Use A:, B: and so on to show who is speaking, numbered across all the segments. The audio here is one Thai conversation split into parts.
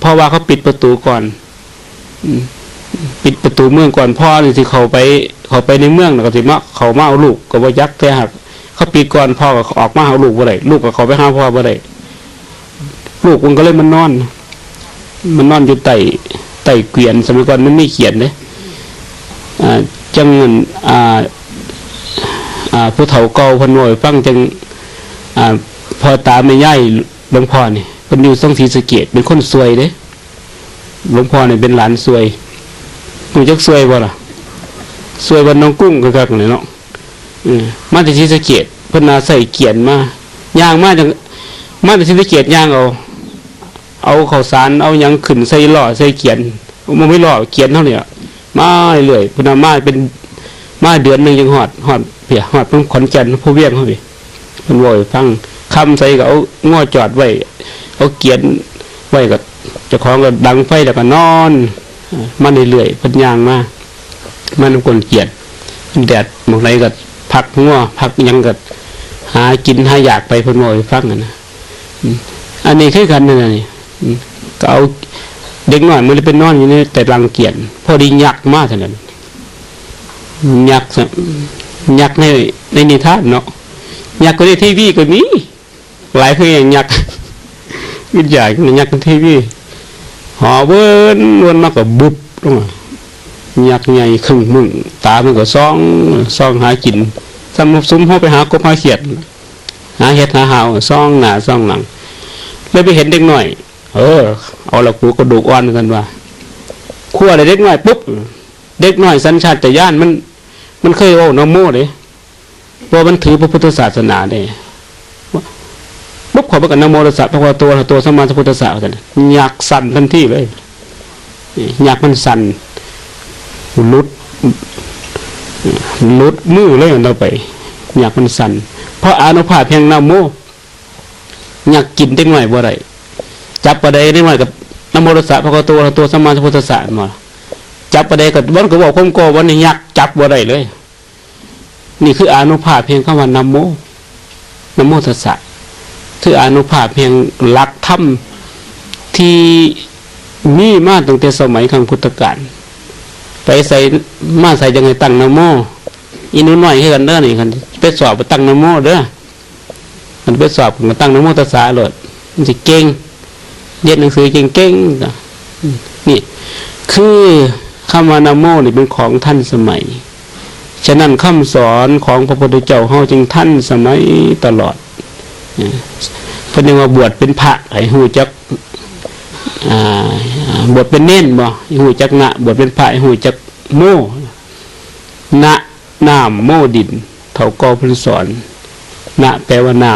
A: เพราะว่าเขาปิดประตูก่อนปิดประตูเมืองก่อนพ่อนี่สิเขาไป เขาไปในเมืองแล้วก็สิมาเขามาเอาลูกก็ว่ายักษ์แต่หักเขาปิดก่อนพ่อก็ออกมาเอาลูกบ่ได้ลูกก็เขาไปหาพ่อบ่ได้ลูกมันก็เลยมันนอน มันนอนอยู่ใต้ใต้เกวียน สมัยก่อนมันไม่เขียนเลยจังเงินผู้เฒ่าเก่าพนวยฟังจังอ่าพอตาไม่ย่ายหลวงพ่อนี่ เป็นอยู่ทรงศรีสะเกดเป็นคนซวยเด้หลวงพ่อเนี่ยเป็นหลานซวยรู้จักซวยบ่ล่ะซวยวันน้องกุ้งก็กักเลยเนาะมาจากศรีสะเกดเพิ่นนาใส่เกียนมาย่างมาจากมาจากศรีสะเกดย่างเอาเอาข้าวสารเอายังขึ้นใส่หล่อใส่เกียนมันไม่หล่อเกียนเท่าเนี้มาเรื่อยพิ่นามาเป็นมาเดือนหนึ่งยังหอดหอดเปียหอดเพิ่งขอนแก่นผู้เวียงเขาไปมันโวยฟังคำใส่เอาง้อจอดไว้ เอาเกียนไว้กับเจ้าของก็ดังไฟแล้วก็นอนมาเรื่อยๆพันยางมามันคนเกียดแดดมองไรก็พักง้อพักยังก็หากินหาอยากไปพนโวยฟังนะอันนี้คือกันนั่นน่ะนี่ก็เอาเด็กน้อยมันเลยเป็นนอนอยู่ในแต่รังเกียจพอดียักมากเท่านั้นยักษ์ยักษ์ในในนิทานเนาะยักษ์ก็ในทีวีก็มีหลายคืออย่างยักษ์ วิทยาในยักษ์ทีวีหอเวินวนมาก็บุบลงมายักษ์ใหญ่ครึ่งมึงตามันก็ซ่องซ่องหากินสำมุซุ้มเข้าไปหากบหาเขียดหาเห็ดหาหาวซ่องหน้าซ่องหลังเลยไปเห็นเด็กหน่อย เออ เอาละกูกระดูกอ่อนกันว่าขั้วอะไรเด็กหน่อยปุ๊บเด็กหน้อยสัญชาตญาณมัน มันเคยโอ้นโมเลยว่ามันถือพระพุทธศาสนาเนี่ย ปุ๊บขอประกันนโมตัสสะพระวะโตัวตัวสมาสัพพุทธศาสนอยากสั่นทันทีเลยอยากมันสั่นลุดลุดมือเลยเราไป อยากมันสั่นเพราะอานุภาพเพียงนโมอยากกินเด็กน้อยบ่ไรจับประเดี๋ยวเด็กน้อยกับนโมตัสสะพระวะโตัวตัวสมาสัพพุทธศาสนาจับประเดี๋ยวกับวันก็บอกคมโกวันนี้อยักจับบ่ได้เลย นี่คืออานุภาพเพียงคำว่านโมนโมตัสสะ คืออนุภาพเพียงหลักธรรมที่มีมาตั้งแต่สมัยครั้งพุทธกาลไปใส่มาใส่ยังไงตั้งนโมอินุน้อยให้กันเด้อนี่คันไปสอบไปตั้งนโมเด้อมันไปสอบมันตั้งนโมตัสสะเลยมันจะเก่งเรียนหนังสือเก่งๆนะนี่คือคำว่านโมนี่เป็นของท่านสมัย ฉะนั้นคำสอนของพระพุทธเจ้าเฮาจึงท่านสมัยตลอด เพราะนึงว่าบวชเป็นพระให้หูจักบวชเป็นเน้นบ่หูจักนะบวชเป็นพระให้หูจักโมนะน้ำโมดินเท่ากอพันสอนนะแปลว่าน้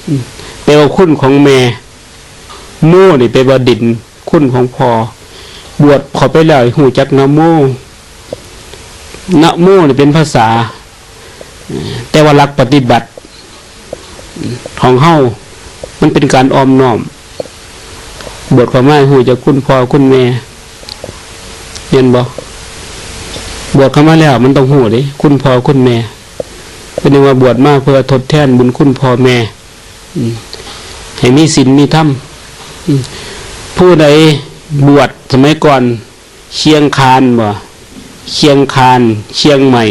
A: ำแปลว่าคุณของแม่โม่นี่แปลว่าดิน คุณของพอบวชขอไปแล้วหูจักนะโม่นะโม่นี่เป็นภาษา แต่ว่าหลักปฏิบัติ ของเฮามันเป็นการออมน้อมบวชขอมาหูจักคุณพ่อคุณแม่เห็นบ่บวชเข้ามาแล้วมันต้องหูดิคุณพ่อคุณแม่เป็นว่าบวชมาเพื่อทดแทนบุญคุณพ่อแม่ให้มีศีลมีธรรมผู้ใดบวชสมัยก่อนเชียงคานบ่เชียงคาน เชียงใหม่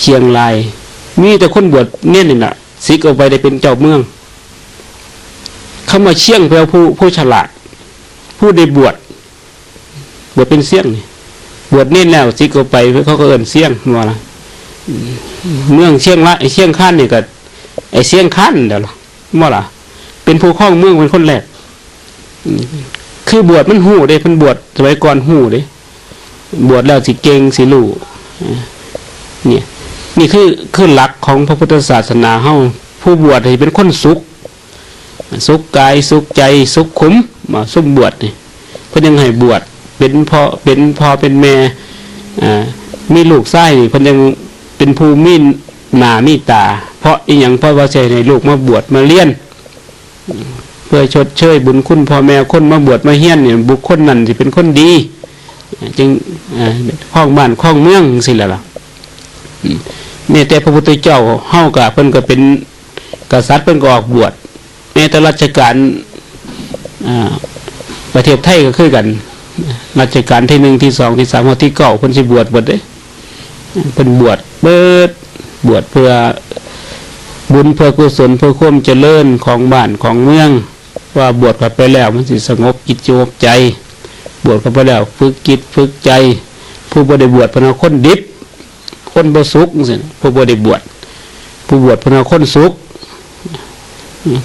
A: เชียงราย มีแต่คนบวชเนี่ยนี่แหละ สิกออกไปได้เป็นเจ้าเมืองคำว่าเชี่ยงแปลว่าผู้ผู้ฉลาด ผู้ได้บวชบวชเป็นเสี่ยงนี่บวชเน้นแล้วสิกออกไปเขาก็เอินเสี่ยงว่าละเมืองเชียงละไอเชียงคานนี่ก็ไอเชียงคานเดี๋ยวละว่าล่ะเป็นผู้ครองเมืองเป็นคนแรกคือบวชมันหูเด้เพิ่นบวชสมัยก่อนหูเด้บวชแล้วสิเก่งสิรู้เนี่ย นี่คือคือหลักของพระพุทธศาสนาเฮาผู้บวชให้เป็นคนสุข สุขกายสุขใจสุขขุมมาสุมบวชนี่เพิ่นยังให้บวชเป็นพ่อเป็นพ่อเป็นแม่อ่ามีลูกไส้นี่เพิ่นยังเป็นผู้มีหนามีตา เพราะอีหยังเพราะว่าใช่ให้ลูกมาบวชมาเรียน เพื่อชดเชยบุญคุณพ่อแม่คนมาบวชมาเฮี้ยนเนี่ยบุคคลนั้นที่เป็นคนดี จึงข้องบ้านข้องเมืองสิละล่ะ เนี่แต่พระพุทธเจ้าเฮากับเพิ่นก็เป็นกษัตริย์เพิ่นก็ออกบวชแม้แต่ราชการประเทศไทยก็คือกันรัชกาลที่หนึ่งที่สองที่สามที่เก้าคนสิบวชบวชเด้เป็นบวชเบิดบวชเพื่อบุญเพื่อกุศลเพื่อความเจริญของบ้านของเมือง ว่าบวชกันไปแล้วมันสิสงบจิตโยกใจ บวชกันไปแล้วฝึกจิตฝึกใจ ผู้บริบวชเป็นคนดิบ คนบ่สุกสิผู้บริบวชผู้บวชเป็นคนสุก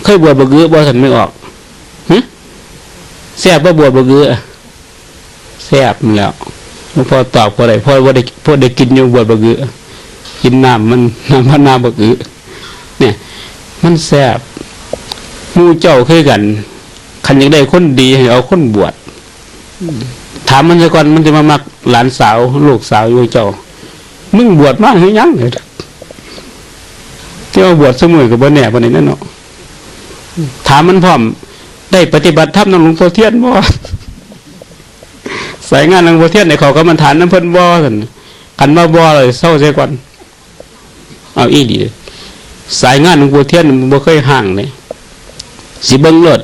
A: เคยบวชบ่เกือบ่สันไม่ออกหึแซ่บบ่บวชบ่เกือแซ่บนั่นแล้วพอตอบพอได้พอบ่ได้พอได้กินอยู่บวชบ่เกือกินน้ำมันน้ำมันน้ำบ่เกือเนี่ย มันแซ่บมู่เจ้าคือกันคันยากได้คนดีให้เอาคนบวชถามมันซะก่อนมันจะมามักหลานสาว ลูกสาวอยู่เจ้า มึงบวชมาหรือยังเลยที่ว่าบวชสมอกับบ่แน่บ่นี่นั่นเนาะถามมันพร้อม ได้ปฏิบัติธรรมนำหลวงพ่อเทียนบ่สายงานหลวงพ่อเทียนในเขาก็มันฐานน้ำเพิ่นบ่ซั่นกันมาบ่เลยเศร้าเสียก่อนเอาอีดีสายงานหลวงพ่อเทียนมันบ่เคยห่างเลยสิเบิ่งรถ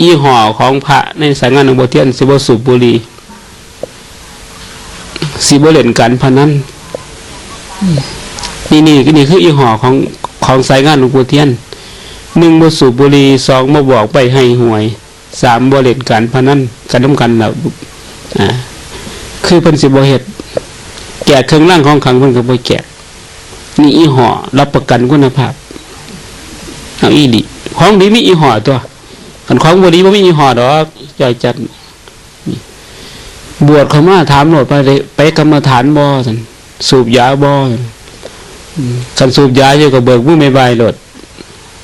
A: อีห่อของพระในสายงานหลวงพ่อเทียนสิบ่สูบบุหรี่สิบ่เล่นการพนัน นี่นี่นี่คืออีห่อของของสายงานหลวงพ่เทียนหนึ่งบ่สูบบุหรี่สองบ่บอกไปให้หวยสามบ่เล่นการพนันกันน้ำกันแล้วอ่าคือเพิ่นสิบ่เฮ็ดแกะเครื่องร่างของขังเพิ่นก็บ่แกะนี่อีห่อรับประกันคุณภาพเอาอีดีของดีมีอีห่อตัวคันของบ่ดีบ่มีอีห่อดอกจ่อยจัดบวชเขามาถามโลดไปไปกรรมฐานบ่ซั่น สูบยาบ่อืมคันสูบยาอยู่ก็เบิกมือไม่ใบายโลด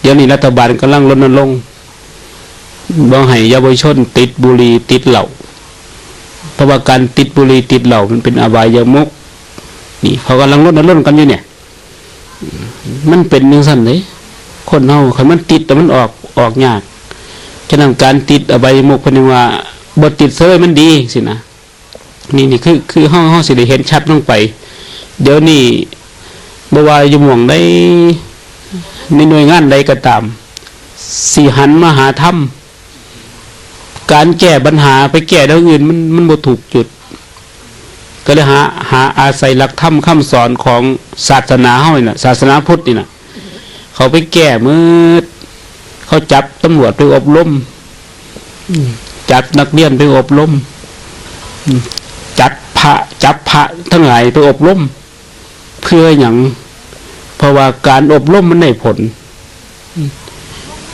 A: เดี๋ยวนี้รัฐบาลกำลังรณรงค์บ่ให้เยาวชน ติดบุหรี่ติดเหล้าเพราะว่าการติดบุหรี่ติดเหล้ามันเป็นอบายมุกนี่เขากำลังรณรงค์กันอยู่เนี่ย มันเป็นจังซั่นเลยคนเฮาคันมันติดแต่มันออกออกยากฉะนั้นการติดอบายมุกเพิ่นว่าบ่ติดเซยมันดีสินะนี่นี่คือคือเฮาเฮาสิได้เห็นชัดลงไป เดี๋ยวนี้บว่าอยู่หม่องใดในหน่วยงานใดก็ตามสิหันมาหาธรรมการแก้ปัญหาไปแก้เรื่องอื่นมันมันบ่ถูกจุด ก็เลยหาหาอาศัยหลักธรรมคำสอนของศาสนาเฮานี่นะศาสนาพุทธนี่นะเขาไปแก้มืดเขาจับตำรวจไปอบรมอืมจับนักเรียนไปอบรมอืมจัดพระจับพระทั้งหลายไปอบรม เพื่ออย่างเพราะว่าการอบรมมันได้ผล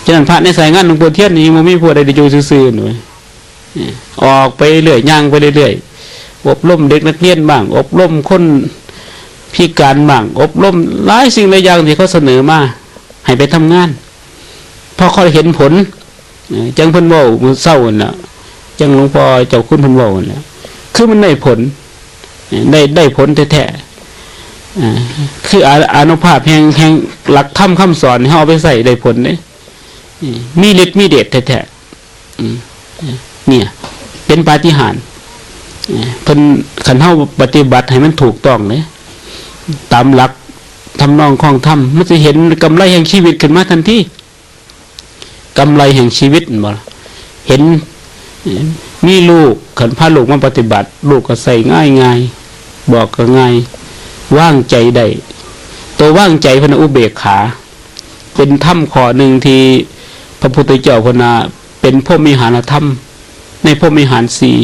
A: ฉะนั้นพระในสายงานหลวงปู่เทียนนี่มันมีผู้ใดได้อยู่ซื่อๆหน่อยออกไปเรื่อยย่างไปเรื่อยๆอบรมเด็กนักเรียนบ้าง อบรมคนพิการบ้าง อบรมหลายสิ่งหลายอย่างที่เขาเสนอมาให้ไปทำงานพอเขาเห็นผลจังพิ่นเว้ามือเศร้าน่ะจังหลวงพ่อเจ้าคุณพิ่นเว้านั่นแหละคือมันได้ผลได้ได้ผลแท้ๆ คืออาอานุภาพแห่งแห่งหลักธรรมคำสอนให้เอาไปใส่ได้ผลเด้อืมมีฤทธิ์มีเดชแท้ๆเนี่ย เป็นปาฏิหาริย์เอ่อเพิ่นขันเฮาปฏิบัติให้มันถูกต้องเลยตามหลักทำนองของธรรมมันจะเห็นกำไรแห่งชีวิตขึ้นมาทันทีกำไรแห่งชีวิตบ่เห็นมีลูกขันพาลูกมาปฏิบัติ ลูกก็ใส่ง่ายง่ายๆบอกก็ง่าย ว่างใจได้ตัวว่างใจพนนะอุเบกขา เป็นถ้ำขอหนึ่งที่พระพุทธเจ้าพนาเป็นพรหมิหารธรรม ในพรหมิหารสี่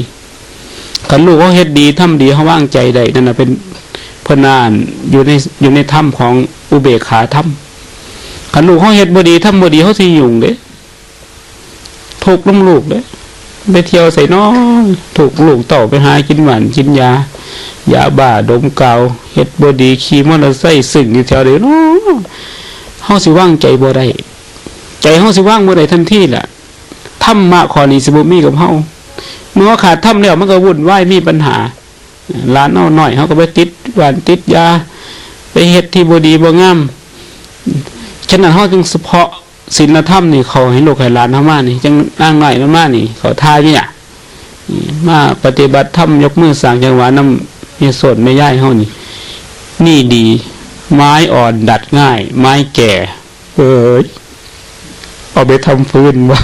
A: ขันลูกเขาเฮ็ดดีทำดีเขาว่างใจได้นั่นนะเป็นพนานอยู่ในอยู่ในถ้ำของอุเบกขาถ้ำขันลูกเขาเฮ็ดบดีทำบดีเขาสิยุ่งเด้ถูกลุ่มลูกเด้ ไปเที่ยวใส่น้องถูกลูกเต่าไปหากินหวานกินยา ยาบ้าดมกาวเฮ็ดบอดีขี่มอเตอร์ไซค์สิ่งอยู่แถวเดียวน้อเฮาสิว่างใจบ่ได้ใจเฮาสิว่างบ่ได้ทันทีล่ะธรรมะข้อนี้สิบ่มีกับเฮาเมื่อขาดธรรมแล้วมันก็วุ่นวายมีปัญหาร้านเอาหน่อยเขาก็ไปติดหวานติดยา ไปเฮ็ดที่บ่ดีบ่งามฉะนั้นเฮาจึงเฉพาะ ศีลธรรมนี่เขาให้ลูกให้หลานทำมานี่จังนางน้อยมันมานี่ เขาทาเนี่ยมาปฏิบัติธรรมยกมือสั่งจังหวะน้ำมีสดไม่ย่ายเท่านี่ นี่ดี ไม้อ่อนดัดง่าย ไม้แก่ เออเอาไปทำฟืนวะ